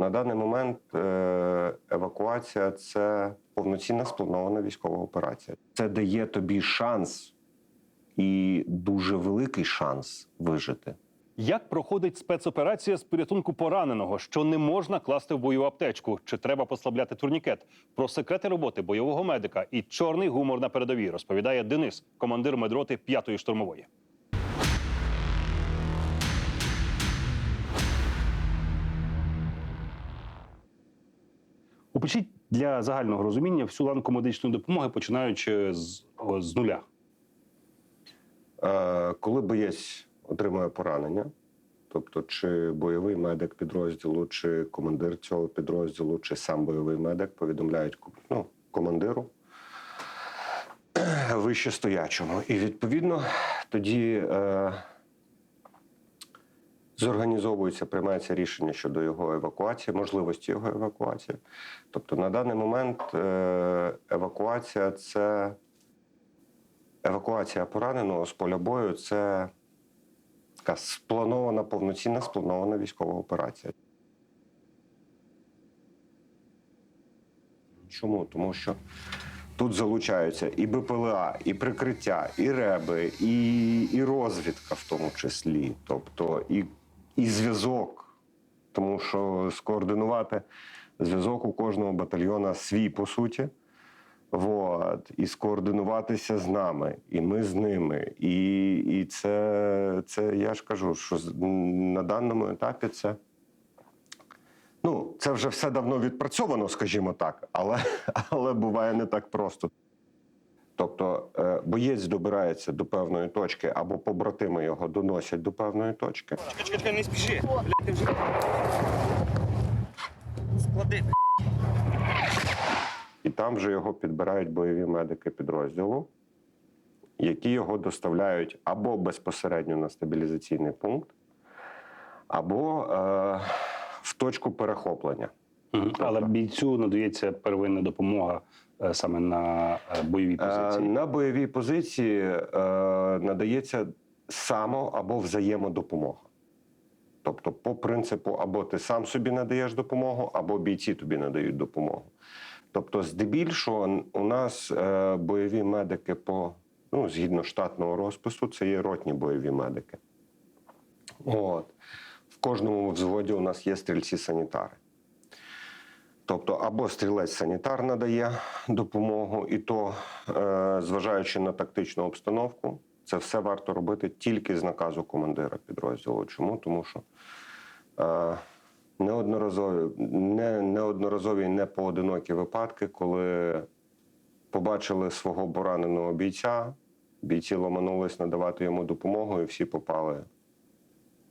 На даний момент е, евакуація це повноцінна спланована військова операція. Це дає тобі шанс і дуже великий шанс вижити. Як проходить спецоперація з порятунку пораненого, що не можна класти в бойову аптечку? Чи треба послабляти турнікет? Про секрети роботи бойового медика і чорний гумор на передовій розповідає Денис, командир медроти 5-ї штурмової. Опишіть для загального розуміння всю ланку медичної допомоги, починаючи з, з нуля. Е, Коли боєць отримує поранення, тобто чи бойовий медик підрозділу, чи командир цього підрозділу, чи сам бойовий медик повідомляють ну, командиру вищестоячому. І відповідно тоді е, зорганізовується, приймається рішення щодо його евакуації, можливості його евакуації. Тобто на даний момент е, евакуація це евакуація пораненого з поля бою це така спланована, повноцінна спланована військова операція. Чому? Тому що тут залучаються і БПЛА, і прикриття, і реби, і, і розвідка в тому числі, тобто і, і зв'язок. Тому що скоординувати зв'язок у кожного батальйона свій по суті. Вот, і скоординуватися з нами, і ми з ними. І, і це, це я ж кажу, що на даному етапі це. Ну, це вже все давно відпрацьовано, скажімо так, але, але буває не так просто. Тобто е, боєць добирається до певної точки, або побратими його доносять до певної точки. Чекай, чекай, чекай, не спіши. Блядь, ти вже. Склади. І там вже його підбирають бойові медики підрозділу, які його доставляють або безпосередньо на стабілізаційний пункт, або е, в точку перехоплення. Мгм. Але бійцю надається первинна допомога саме на е, бойовій Е, позиції. на бойовій позиції е, надається само або взаємодопомога. Тобто, по принципу, або ти сам собі надаєш допомогу, або бійці тобі надають допомогу. Тобто, здебільшого, у нас е, бойові медики по ну, згідно штатного розпису, це є ротні бойові медики. От. В кожному взводі у нас є стрільці-санітари. Тобто, або стрілець-санітар надає допомогу, і то, е, зважаючи на тактичну обстановку, це все варто робити тільки з наказу командира підрозділу. Чому? Тому що е, неодноразові, не, неодноразові не поодинокі випадки, коли побачили свого пораненого бійця, бійці ломанулись надавати йому допомогу, і всі попали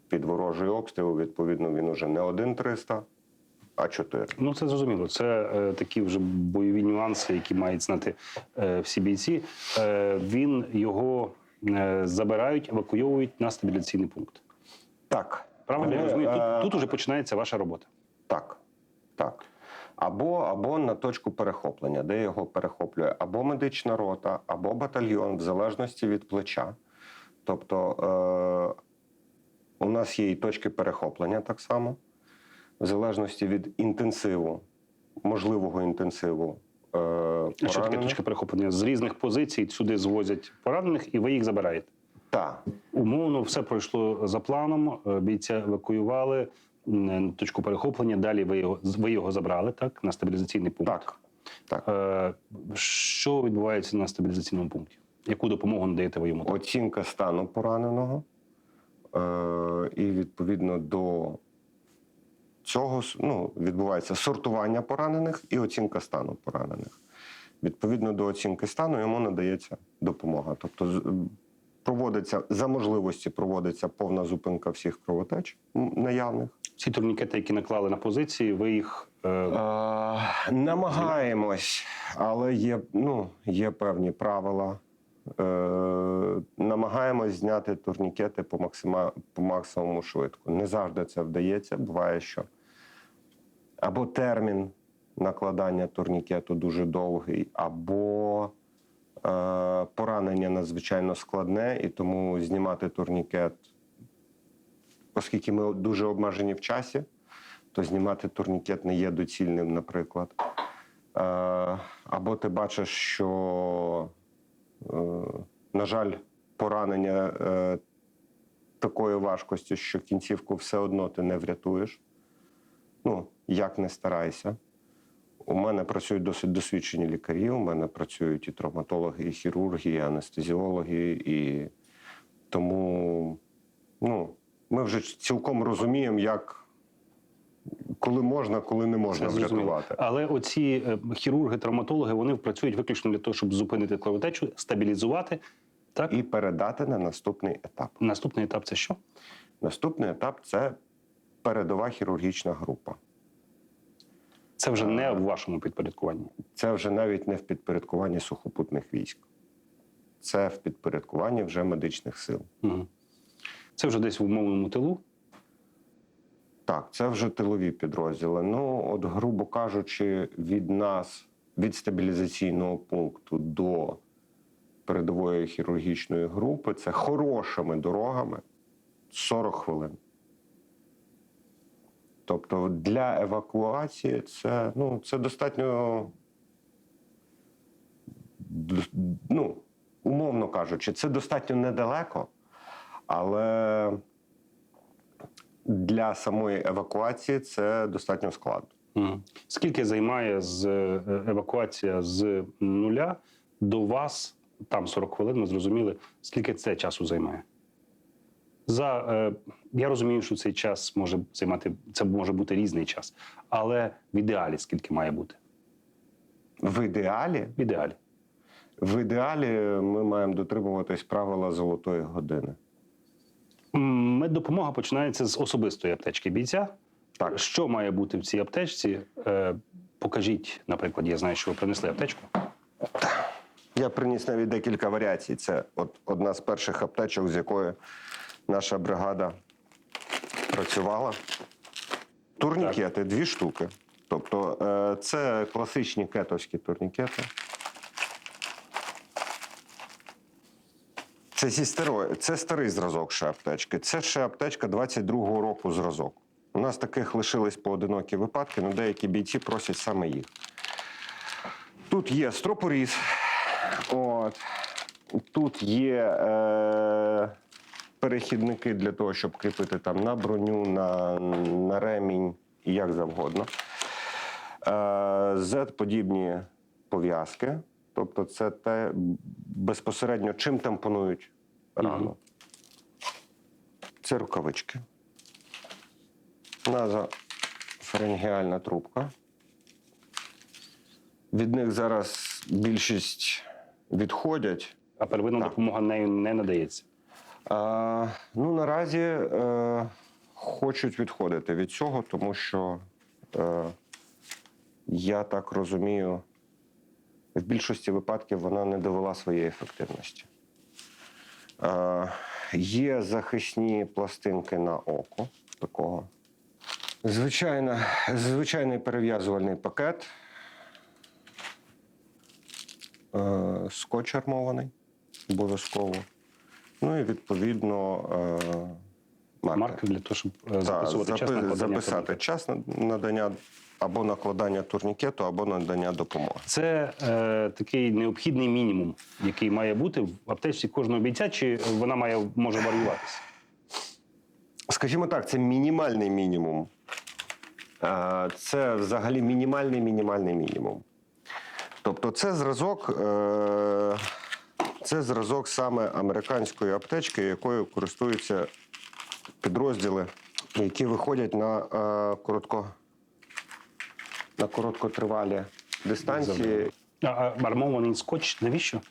під ворожий обстріл. Відповідно, він уже не один 300, а чотири. Ну це зрозуміло. Це е, такі вже бойові нюанси, які мають знати е, всі бійці. Е, він його е, забирають, евакуйовують на стабіляційний пункт. Так. Правильно я розумію? Тут, е, тут уже починається ваша робота. Так, так. Або, або на точку перехоплення, де його перехоплює або медична рота, або батальйон, в залежності від плеча. Тобто е, у нас є і точки перехоплення так само, в залежності від інтенсиву, можливого інтенсиву. Е, що таке точка перехоплення? З різних позицій сюди звозять поранених, і ви їх забираєте. Так, Умовно, все пройшло за планом. е, Бійця евакуювали на точку перехоплення. Далі ви його ви його забрали так на стабілізаційний пункт. так, так. Е, Що відбувається на стабілізаційному пункті? Яку допомогу надаєте ви йому? оцінка стану пораненого. Е, і відповідно до цього ну, відбувається сортування поранених і оцінка стану поранених. Відповідно до оцінки стану йому надається допомога. Тобто проводиться за можливості проводиться повна зупинка всіх кровотеч наявних. Ці турнікети, які наклали на позиції, ви їх е, Е, намагаємось, але є, ну, є певні правила. Е, намагаємось зняти турнікети по, максима, по максимуму швидко. Не завжди це вдається. Буває, що або термін накладання турнікету дуже довгий, або е, поранення надзвичайно складне, і тому знімати турнікет, оскільки ми дуже обмежені в часі, то знімати турнікет не є доцільним, наприклад. Е, Або ти бачиш, що, е, на жаль, поранення е, такої важкості, що кінцівку все одно ти не врятуєш. Ну, як не старайся. У мене працюють досить досвідчені лікарі. У мене працюють і травматологи, і хірурги, і анестезіологи. І тому ну, ми вже цілком розуміємо, як коли можна, коли не можна Це зрозуміло. врятувати. Але оці е, хірурги, травматологи, вони працюють виключно для того, щоб зупинити кровотечу, стабілізувати. Так? І передати на наступний етап. Наступний етап це що? Наступний етап це передова хірургічна група. Це вже не в вашому підпорядкуванні. Це вже навіть не в підпорядкуванні сухопутних військ. Це в підпорядкуванні вже медичних сил. Угу. Це вже десь в умовному тилу. Так, це вже тилові підрозділи. Ну, от, грубо кажучи, від нас, від стабілізаційного пункту до передової хірургічної групи, це хорошими дорогами 40 хвилин. Тобто для евакуації це, ну, це достатньо, ну, умовно кажучи, це достатньо недалеко, але для самої евакуації це достатньо складно. Скільки займає з е, евакуація з нуля до вас? Там 40 хвилин, ми зрозуміли. Скільки це часу займає? За, е, я розумію, що цей час може займати, це може бути різний час. Але в ідеалі скільки має бути? В ідеалі, В ідеалі. в ідеалі ми маємо дотримуватись правила золотої години. Меддопомога починається з особистої аптечки бійця. Так. Що має бути в цій аптечці? Е, покажіть, наприклад, я знаю, що ви принесли аптечку. Я приніс навіть декілька варіацій. Це от одна з перших аптечок, з якої наша бригада працювала. Турнікети, дві штуки. Тобто е, це класичні кетовські турнікети. Це, зі старої, це старий зразок ще аптечки. Це ще аптечка 22-го року зразок. У нас таких лишились поодинокі випадки, але деякі бійці просять саме їх. Тут є стропоріз. От. Тут є е, перехідники для того, щоб кріпити там на броню, на, на ремінь і як завгодно. Е, Z-подібні пов'язки. Тобто, це те безпосередньо чим тампонують рану. Мгм. Це рукавички. Назофарингеальна трубка. Від них зараз більшість відходять. А первинна Так. допомога нею не надається. Ну, наразі е, хочуть відходити від цього, тому що е, я так розумію, в більшості випадків вона не довела своєї ефективності. Е, є захисні пластинки на око такого. Звичайно, звичайний перев'язувальний пакет. Скотч армований обов'язково. Ну і відповідно е, маркер. Маркер для того, щоб е, Так, час запи- записати турнікету. час на- надання або накладання турнікету, або надання допомоги. Це е, такий необхідний мінімум, який має бути в аптечці кожного бійця, чи вона має може варіюватися? Скажімо так, це мінімальний мінімум. Е, Це взагалі мінімальний мінімальний мінімум. Тобто, це зразок, е, це зразок саме американської аптечки, якою користуються підрозділи, які виходять на е, коротко, на короткотривалі дистанції. А, а армований скотч навіщо?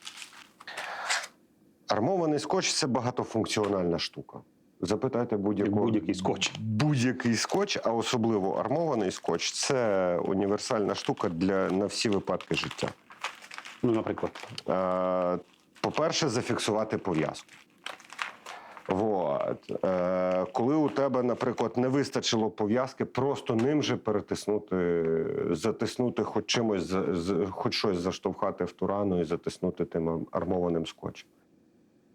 Армований скотч це багатофункціональна штука. Запитайте будь-який скотч. Будь-який скотч, а особливо армований скотч це універсальна штука для на всі випадки життя. Ну, наприклад, Е, по-перше, зафіксувати пов'язку. Вот. Е, коли у тебе, наприклад, не вистачило пов'язки, просто ним же перетиснути, затиснути хоч чимось, хоч щось заштовхати в ту рану і затиснути тим армованим скотчем.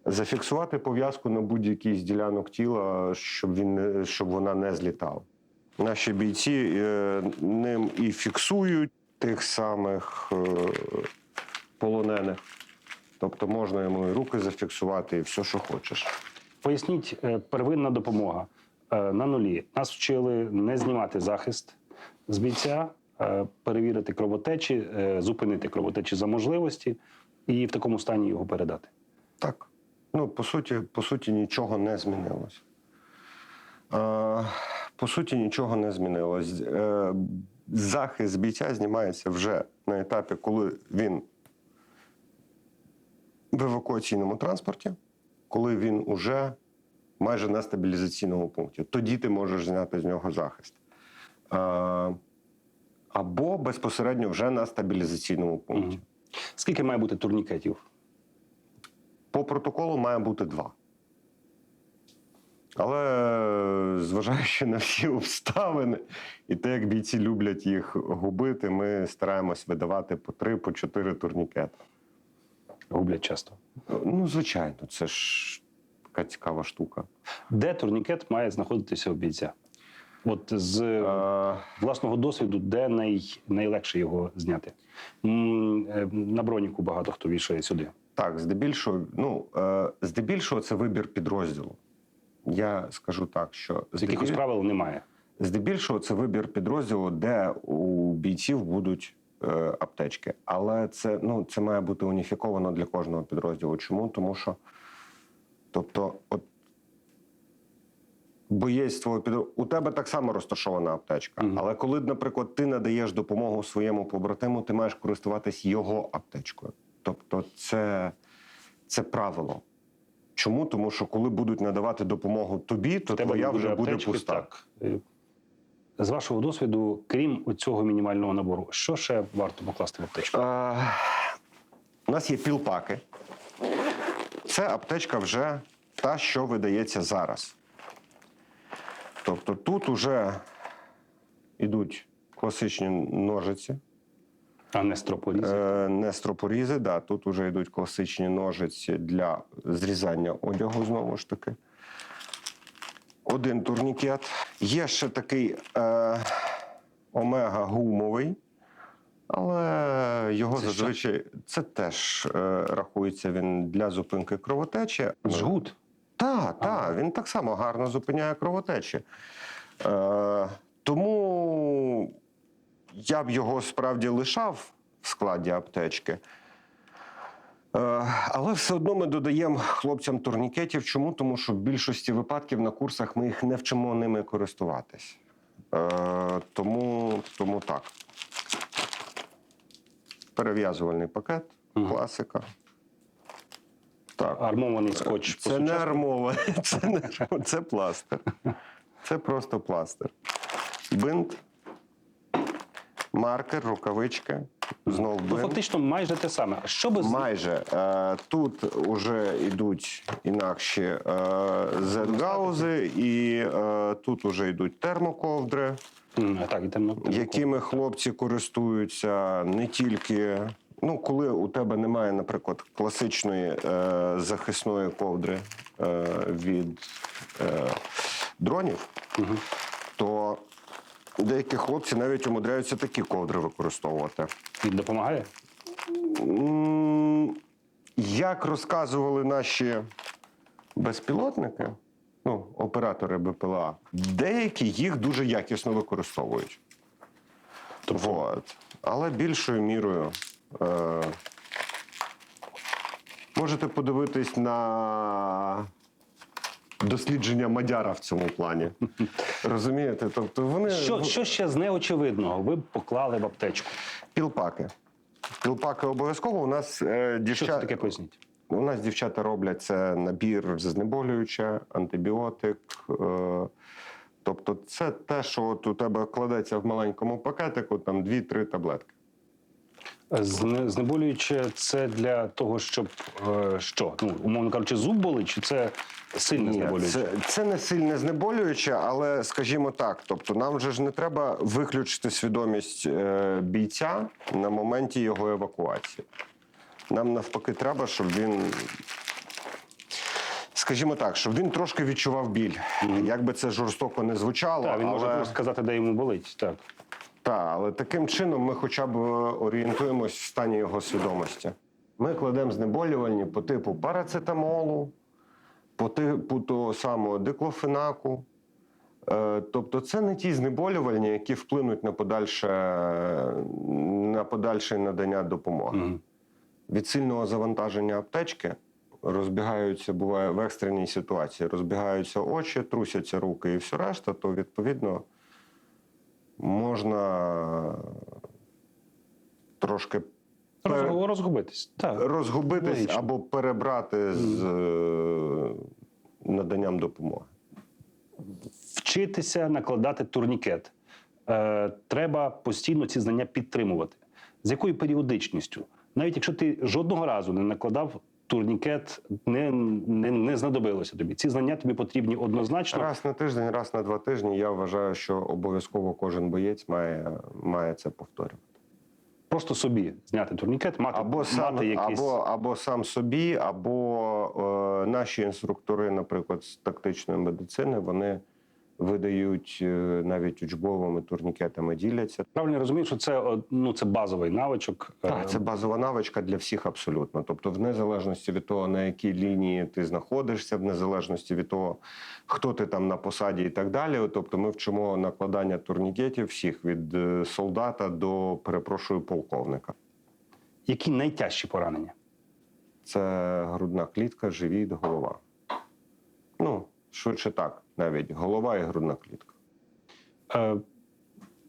Зафіксувати пов'язку на будь-якій з ділянок тіла, щоб, він щоб вона не злітала. Наші бійці е, ним і фіксують тих самих е, полонених. Тобто можна йому і руки зафіксувати, і все, що хочеш. Поясніть, е, первинна допомога Е, на нулі. Нас вчили не знімати захист з бійця, е, перевірити кровотечі, зупинити кровотечі за можливості і в такому стані його передати. Так. Ну, по суті, по суті, нічого не змінилось. По суті, нічого не змінилось. Захист бійця знімається вже на етапі, коли він в евакуаційному транспорті, коли він уже майже на стабілізаційному пункті. Тоді ти можеш зняти з нього захист. Або безпосередньо вже на стабілізаційному пункті. Скільки має бути турнікетів? По протоколу має бути два. Але зважаючи на всі обставини і те, як бійці люблять їх губити, ми стараємось видавати по три, по чотири турнікети. Гублять часто. Ну, звичайно, це ж така цікава штука. Де турнікет має знаходитися у бійця? От з Е, власного досвіду, де най, найлегше його зняти? М, е, На броніку багато хто вішає сюди. так, здебільшого, ну, е, здебільшого це вибір підрозділу. Я скажу так, що З якихось здебіль- правил немає. Здебільшого це вибір підрозділу, де у бійців будуть е, аптечки. Але це, ну, це має бути уніфіковано для кожного підрозділу. Чому? Тому що, тобто, от боєць твого підрозділу, у тебе так само розташована аптечка. Мгм. Але коли, наприклад, ти надаєш допомогу своєму побратиму, ти маєш користуватись його аптечкою. Тобто, це, це правило. Чому? Тому що коли будуть надавати допомогу тобі, то тебе твоя вже буде аптечки, пуста. Так. З вашого досвіду, крім цього мінімального набору, що ще варто покласти в аптечку? Е, у нас є пілпаки. Це аптечка вже та, що видається зараз. Тобто тут вже йдуть класичні ножиці, А не стропорізи. е, не стропорізи, да, тут вже йдуть класичні ножиці для зрізання одягу, знову ж таки. Один турнікет. Є ще такий е, омега гумовий, але його Це що? зазвичай це теж е, рахується він для зупинки кровотечі. Жгут. Так, так, він так само гарно зупиняє кровотечі. Е, тому я б його справді лишав в складі аптечки. Е, але все одно ми додаємо хлопцям турнікетів. Чому? Тому що в більшості випадків на курсах ми їх не вчимо ними користуватись. Е, тому, тому так. Перев'язувальний пакет, класика. Так. Армований скотч. Це не армова, це не це пластир. Це просто пластир. Бинт, маркер, рукавички, знов Ну, фактично майже те саме. Що без Майже Е, тут вже йдуть інакші е, Z-гаузи, і е, тут вже йдуть термоковдри, так, і темно. якими хлопці користуються не тільки. Ну, коли у тебе немає, наприклад, класичної е, захисної ковдри е, від е, дронів, Мгм. то деякі хлопці навіть умудряються такі ковдри використовувати. І допомагає? М, Як розказували наші безпілотники, ну, оператори БПЛА, деякі їх дуже якісно використовують. Вот. Але більшою мірою. Е, можете подивитись на дослідження Мадяра в цьому плані. Розумієте? Тобто вони Що, що ще з неочевидного ви б поклали в аптечку? пілпаки. Пілпаки обов'язково. У нас е, Що дівчата. це таке поясніть? У нас дівчата роблять це набір знеболююче, антибіотик. Е, тобто, це те, що от у тебе кладеться в маленькому пакетику, там 2-3 таблетки. Зне- Знеболююче це для того, щоб е, що? Ну, умовно кажучи, зуб болить, чи це сильне Ні, знеболююче? це, це не сильне знеболююче, але скажімо так, тобто нам же ж не треба виключити свідомість е, бійця на моменті його евакуації. Нам навпаки треба, щоб він. Скажімо так, щоб він трошки відчував біль. Як би це жорстоко не звучало, Так, він може але... просто сказати, де йому болить. Так. Так, але таким чином ми хоча б е, орієнтуємось в стані його свідомості. Ми кладемо знеболювальні по типу парацетамолу, по типу того самого диклофенаку. Е, Тобто це не ті знеболювальні, які вплинуть на подальше, на подальше надання допомоги. Мгм. Від сильного завантаження аптечки розбігаються, буває в екстреній ситуації, розбігаються очі, трусяться руки і все решта, то відповідно можна трошки Розгубитись. Так. розгубитись або перебрати з е, наданням допомоги. Вчитися накладати турнікет. Е, треба постійно ці знання підтримувати. З якою періодичністю? Навіть якщо ти жодного разу не накладав турнікет, не, не, не знадобилося тобі. Ці знання тобі потрібні однозначно. Раз на тиждень, раз на два тижні. Я вважаю, що обов'язково кожен боєць має, має це повторювати. Просто собі зняти турнікет, мати, Або сам, мати якийсь. або, або сам собі, або е, наші інструктори, наприклад, з тактичної медицини, вони видають е, навіть учбовими турнікетами, діляться. Правильно розумію, що це, ну, це базовий навичок. Е, Так, це базова навичка для всіх абсолютно. Тобто, в незалежності від того, на якій лінії ти знаходишся, в незалежності від того, хто ти там на посаді і так далі. Тобто, ми вчимо накладання турнікетів всіх від е, солдата до перепрошую полковника. Які найтяжчі поранення? Це грудна клітка, живіт, голова. Ну, швидше так, навіть голова і грудна клітка. Е,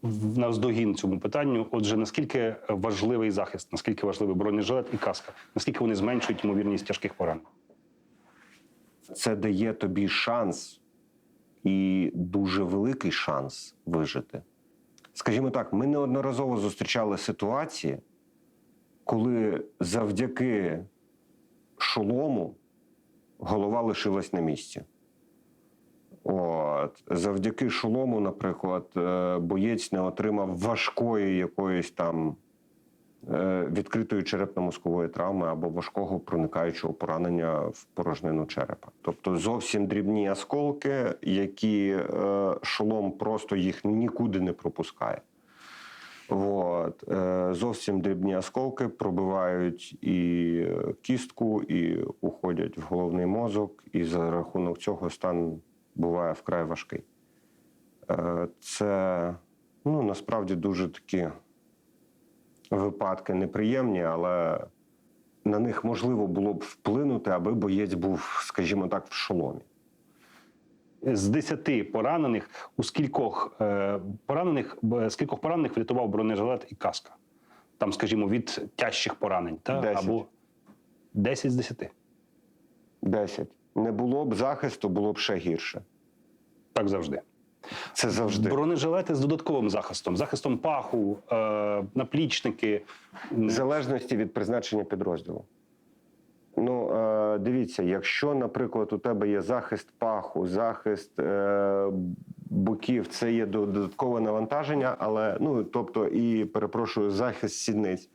в- навздогін цьому питанню. Отже, наскільки важливий захист, наскільки важливий бронежилет і каска, наскільки вони зменшують ймовірність тяжких поранень? Це дає тобі шанс і дуже великий шанс вижити. Скажімо так, ми неодноразово зустрічали ситуації, коли завдяки шолому голова лишилась на місці. От. Завдяки шолому, наприклад, е, боєць не отримав важкої якоїсь там е, відкритої черепно-мозкової травми або важкого проникаючого поранення в порожнину черепа. Тобто зовсім дрібні осколки, які е, шолом просто їх нікуди не пропускає. От. Зовсім дрібні осколки пробивають і кістку, і уходять в головний мозок, і за рахунок цього стан буває вкрай важкий. Е, Це ну, насправді дуже такі випадки неприємні, але на них можливо було б вплинути, аби боєць був, скажімо так, в шоломі. З 10 поранених у скількох е, поранених з кількох поранених врятував бронежилет і каска? Там, скажімо, від тяжчих поранень, та? Десять. або 10 з 10. 10. Не було б захисту, було б ще гірше. Так завжди. Це завжди. Бронежилети з додатковим захистом, захистом паху, е, наплічники. В залежності від призначення підрозділу. Ну, е, дивіться, якщо, наприклад, у тебе є захист паху, захист е, боків, це є додаткове навантаження, але ну, тобто, і перепрошую, захист сідниць.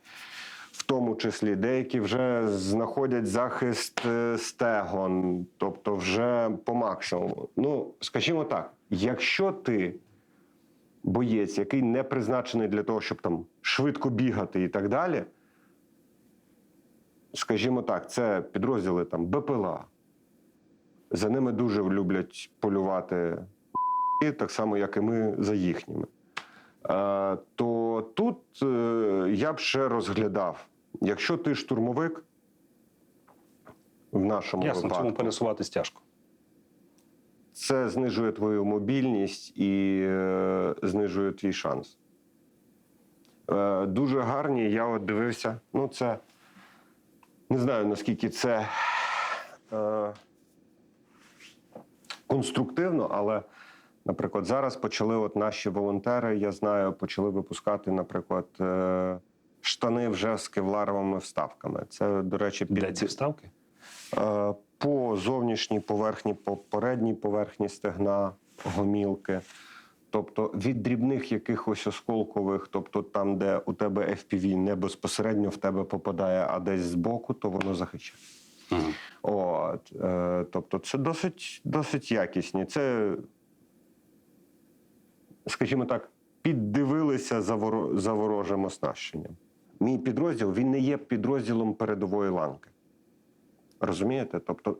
Тому числі деякі вже знаходять захист е, стегон, тобто вже по максимуму. Ну, скажімо так, якщо ти боєць, який не призначений для того, щоб там швидко бігати і так далі. Скажімо так, це підрозділи там БПЛА. За ними дуже люблять полювати, так само, як і ми за їхніми. Е, то тут е, я б ще розглядав, якщо ти штурмовик в нашому Ясно, випадку, цьому пересуватись тяжко. це знижує твою мобільність і е, знижує твій шанс. Е, дуже гарні, я от дивився. Ну, це не знаю наскільки це е, конструктивно, але, наприклад, зараз почали от наші волонтери, я знаю, почали випускати, наприклад, е, штани вже з кевларовими вставками. Це, до речі, під, Де ці вставки? Е, по зовнішній поверхні, по передній поверхні стегна, гомілки. Тобто від дрібних якихось осколкових, тобто там, де у тебе FPV не безпосередньо в тебе попадає, а десь збоку, то воно захищає. Мгм. От, е, тобто, це досить, досить якісні. Це, скажімо так, піддивилися за, воро, за ворожим оснащенням. Мій підрозділ він не є підрозділом передової ланки. Розумієте? Тобто,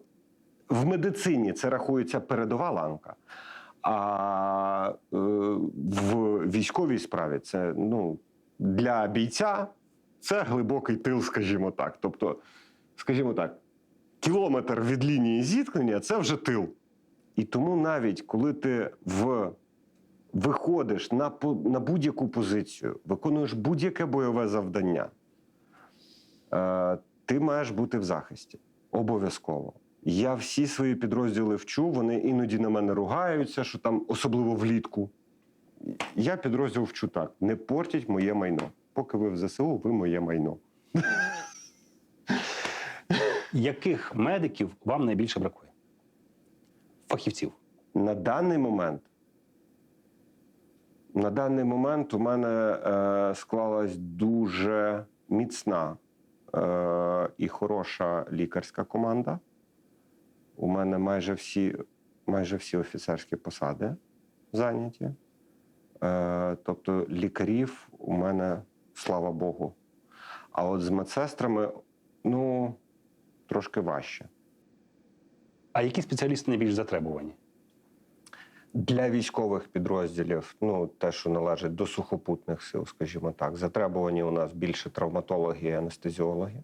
в медицині це рахується передова ланка, а е, в військовій справі це ну, для бійця це глибокий тил, скажімо так. Тобто, скажімо так, кілометр від лінії зіткнення це вже тил. І тому навіть коли ти в, виходиш на, на будь-яку позицію, виконуєш будь-яке бойове завдання, е, ти маєш бути в захисті. Обов'язково. Я всі свої підрозділи вчу, вони іноді на мене ругаються, що там особливо влітку. Я підрозділ вчу так: не портіть моє майно. Поки ви в ЗСУ, ви моє майно. Яких медиків вам найбільше бракує? Фахівців. На даний момент, на даний момент у мене е, склалась дуже міцна е, і хороша лікарська команда. У мене майже всі, майже всі офіцерські посади зайняті. Е, тобто лікарів у мене, слава Богу. А от з медсестрами, ну, трошки важче. А які спеціалісти найбільш затребувані? Для військових підрозділів, ну те, що належить до сухопутних сил, скажімо так, затребувані у нас більше травматологи і анестезіологи,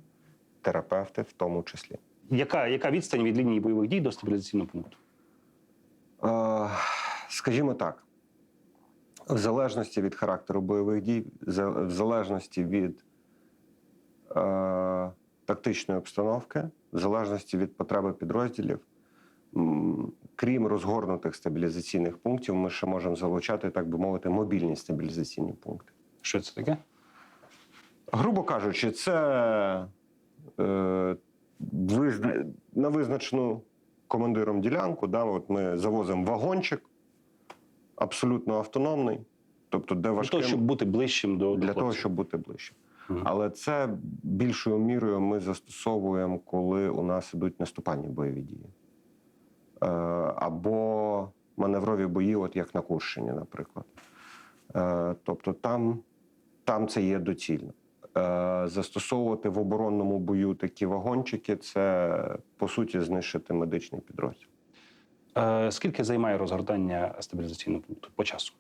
терапевти в тому числі. Яка, яка відстань від лінії бойових дій до стабілізаційного пункту? Е, скажімо так, в залежності від характеру бойових дій, в залежності від е, тактичної обстановки, в залежності від потреби підрозділів, крім розгорнутих стабілізаційних пунктів, ми ще можемо залучати, так би мовити, мобільні стабілізаційні пункти. Що це таке? Грубо кажучи, це е, визна... на визначену командиром ділянку. Да, от ми завозимо вагончик, абсолютно автономний, тобто де Для того, щоб бути ближчим до, для того, щоб бути ближче. Мгм. Але це більшою мірою ми застосовуємо, коли у нас ідуть наступальні бойові дії. Е, або маневрові бої, от як на Курщині, наприклад. Е, тобто там, там це є доцільно. Е, застосовувати в оборонному бою такі вагончики це по суті знищити медичний підрозділ. Скільки займає розгортання стабілізаційного пункту по часу?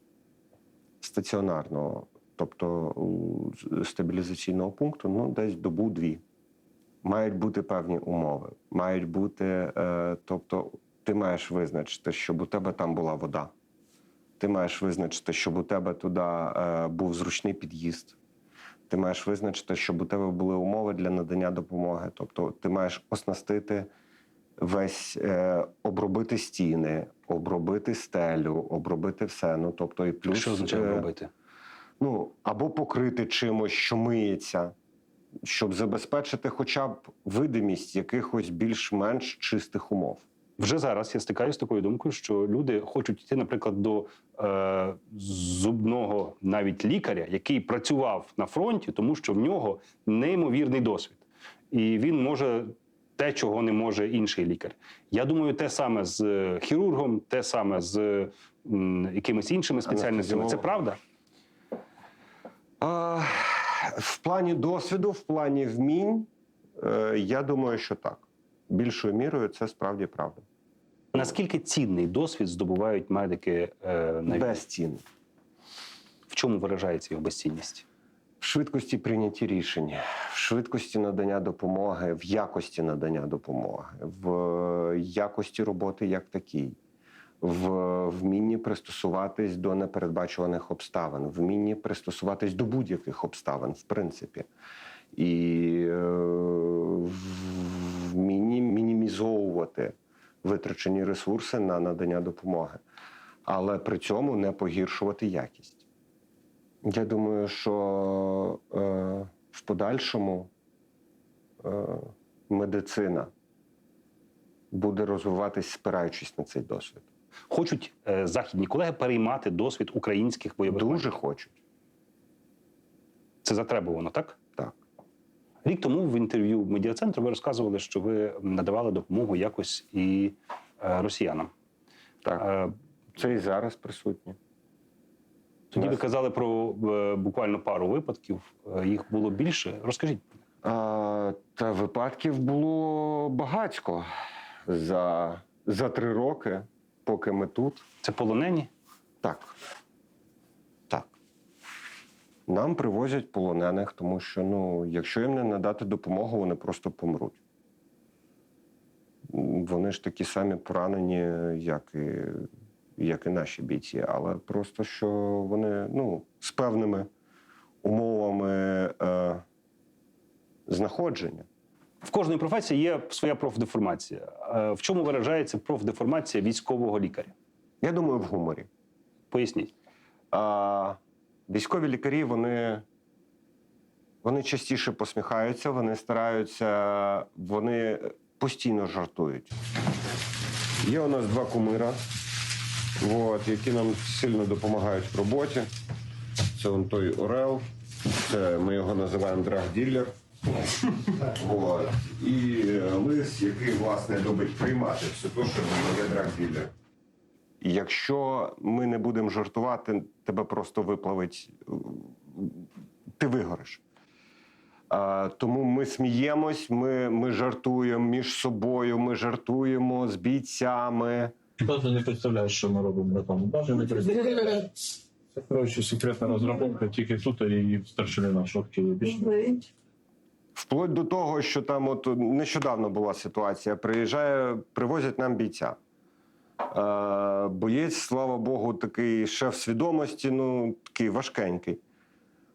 стаціонарного, тобто стабілізаційного пункту, ну десь добу-дві. Мають бути певні умови. Мають бути, тобто, ти маєш визначити, щоб у тебе там була вода. Ти маєш визначити, щоб у тебе туди е, був зручний під'їзд. Ти маєш визначити, щоб у тебе були умови для надання допомоги. Тобто, ти маєш оснастити весь е, обробити стіни, обробити стелю, обробити все. Ну тобто, і плюс що означає е, робити? ну або покрити чимось, що миється, щоб забезпечити хоча б видимість якихось більш-менш чистих умов. Вже зараз я стикаюся з такою думкою, що люди хочуть йти, наприклад, до е, зубного навіть лікаря, який працював на фронті, тому що в нього неймовірний досвід, і він може те, чого не може інший лікар. Я думаю, те саме з е, хірургом, те саме з м, якимись іншими спеціальностями. Це правда? А, в плані досвіду, в плані вмінь, е, я думаю, що так. Більшою мірою це справді правда. Наскільки цінний досвід здобувають медики е, на Без цін. в чому виражається його безцінність? В швидкості прийняття рішень, в швидкості надання допомоги, в якості надання допомоги, в якості роботи як такій, в вмінні пристосуватись до непередбачуваних обставин, вмінні пристосуватись до будь-яких обставин, в принципі, і е, вмінні мінімізовувати витрачені ресурси на надання допомоги, але при цьому не погіршувати якість. Я думаю, що е, в подальшому е, медицина буде розвиватись, спираючись на цей досвід. Хочуть е, західні колеги переймати досвід українських бойових Дуже хочуть. Це затребувано, так? Рік тому в інтерв'ю медіацентру ви розказували, що ви надавали допомогу якось і е, росіянам. Так, Е, це і зараз присутнє. Тоді ви казали про е, буквально пару випадків. Їх було більше. Розкажіть. А, та випадків було багатько за, за три роки, поки ми тут. Це полонені? Так. Нам привозять полонених, тому що ну, якщо їм не надати допомогу, вони просто помруть. Вони ж такі самі поранені, як і, як і наші бійці, але просто що вони ну, з певними умовами е, знаходження. В кожної професії є своя профдеформація. Е, В чому виражається профдеформація військового лікаря? Я думаю, в гуморі. Поясніть. А військові лікарі вони, вони частіше посміхаються, вони стараються, вони постійно жартують. Є у нас два кумира, от, які нам сильно допомагають в роботі. Це он той Орел, це ми його називаємо драг-ділер. От. І е, лис, який власне любить приймати все те, що дає драг-ділер. Якщо ми не будемо жартувати, тебе просто виплавить, ти вигориш. А, тому ми сміємось, ми, ми жартуємо між собою, ми жартуємо з бійцями. Даже не представляєш, що ми робимо на тому. Даже не представляєш. Це, коротше, секретна розробка, тільки тут і старшини на шотки більше. Вплоть до того, що там от нещодавно була ситуація. Приїжджає, привозять нам бійця. Е, боєць, слава Богу, такий шеф свідомості, ну такий важкенький.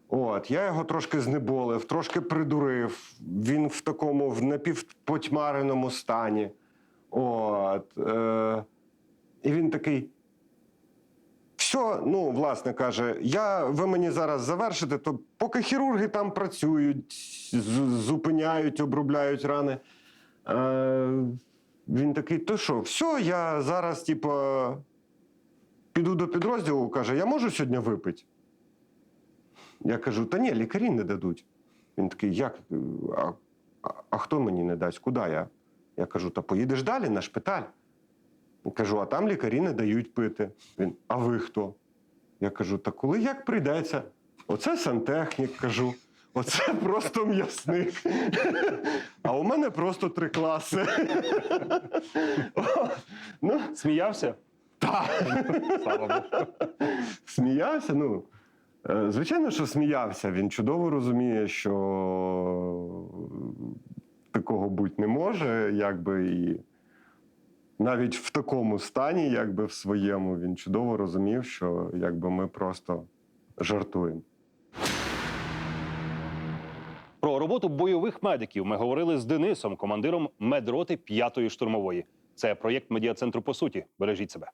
От, я його трошки знеболив, трошки придурив. Він в такому в напівпотьмареному стані. От, е, і він такий. Все, ну, власне каже, я, ви мені зараз завершите, то поки хірурги там працюють, зупиняють, обробляють рани. Е, він такий, то що, все, я зараз, типу, піду до підрозділу, каже, я можу сьогодні випити? Я кажу, та ні, лікарі не дадуть. Він такий, як? А, а, а хто мені не дасть? Куди я? Я кажу, та поїдеш далі на шпиталь. Кажу, а там лікарі не дають пити. Він, а ви хто? Я кажу, та коли як прийдеться? Оце сантехнік, кажу. Оце просто м'ясник. А у мене просто три класи. Ну, Сміявся? так. Сміявся? Ну, е, звичайно, що сміявся. Він чудово розуміє, що такого бути не може, якби і навіть в такому стані, якби в своєму, він чудово розумів, що якби ми просто жартуємо. Про роботу бойових медиків ми говорили з Денисом, командиром медроти 5-ї штурмової. Це проєкт медіацентру по суті. Бережіть себе.